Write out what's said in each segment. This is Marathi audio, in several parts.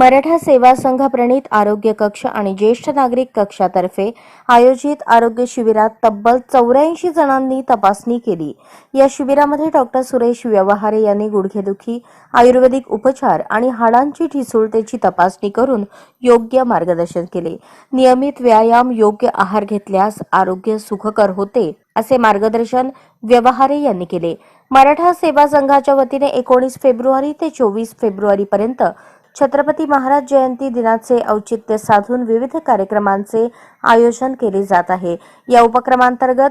मराठा सेवा संघ प्रणित आरोग्य कक्ष आणि ज्येष्ठ नागरिक कक्षातर्फे आयोजित आरोग्य शिबिरात तब्बल चौऱ्याऐंशी जणांनी तपासणी केली. या शिबिरामध्ये डॉक्टर सुरेश व्यवहारे यांनी गुडघेदुखी आयुर्वेदिक उपचार आणि हाडांची ठिसूळतेची तपासणी करून योग्य मार्गदर्शन केले. नियमित व्यायाम योग्य आहार घेतल्यास आरोग्य सुखकर होते असे मार्गदर्शन व्यवहारे यांनी केले. मराठा सेवा संघाच्या वतीने एकोणीस फेब्रुवारी ते चोवीस फेब्रुवारी पर्यंत छत्रपती महाराज जयंती दिनाचे औचित्य साधून विविध कार्यक्रमांचे आयोजन केले जात आहे. या उपक्रमांतर्गत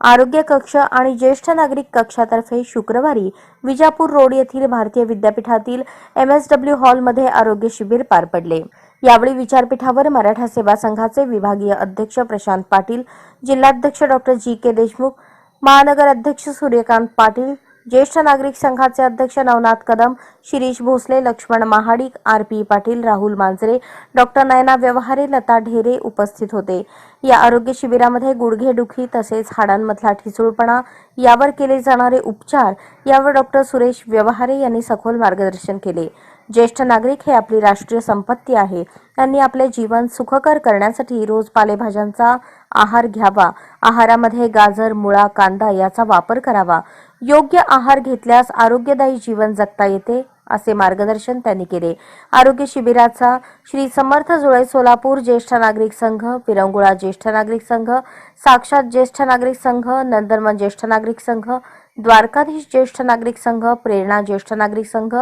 आरोग्य कक्ष आणि ज्येष्ठ नागरिक कक्षातर्फे शुक्रवारी विजापूर रोड येथील भारतीय विद्यापीठातील एम एस डब्ल्यू हॉलमध्ये आरोग्य शिबिर पार पडले. यावेळी विचारपीठावर मराठा सेवा संघाचे विभागीय अध्यक्ष प्रशांत पाटील जिल्हाध्यक्ष डॉक्टर जी के देशमुख महानगर अध्यक्ष सूर्यकांत पाटील ज्येष्ठ नागरिक संघाचे अध्यक्ष Navnath Kadam Shirish Bhosale Laxman Mahadik R P Patil Rahul Manjare doctor Nayana Vyavahare Lata Dhere उपस्थित होते. या आरोग्य शिबिरामध्ये गुडघेदुखी तसेच हाडांमधला ठिसूळपणा यावर केले जाणारे उपचार यावर डॉक्टर सुरेश व्यवहारे यांनी सखोल मार्गदर्शन केले. ज्येष्ठ नागरिक हे आपली राष्ट्रीय संपत्ती आहे. त्यांनी आपले जीवन सुखकर करण्यासाठी रोज पालेभाज्यांचा आहार घ्यावा. आहारामध्ये गाजर मुळा कांदा याचा वापर करावा. योग्य आहार घेतल्यास आरोग्यदायी जीवन जगता येते असे मार्गदर्शन त्यांनी केले. आरोग्य शिबिराचा श्री समर्थ जुळे सोलापूर ज्येष्ठ नागरिक संघ विरंगुळा ज्येष्ठ नागरिक संघ साक्षात ज्येष्ठ नागरिक संघ नंदनवन ज्येष्ठ नागरिक संघ द्वारकाधीश ज्येष्ठ नागरिक संघ प्रेरणा ज्येष्ठ नागरिक संघ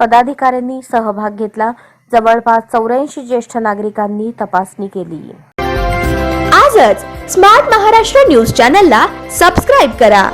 पदाधिकाऱ्यांनी सहभाग घेतला. जवळपास चौऱ्याऐंशी ज्येष्ठ नागरिकांनी तपासणी केली. आजच स्मार्ट महाराष्ट्र न्यूज चॅनलला सबस्क्राईब करा.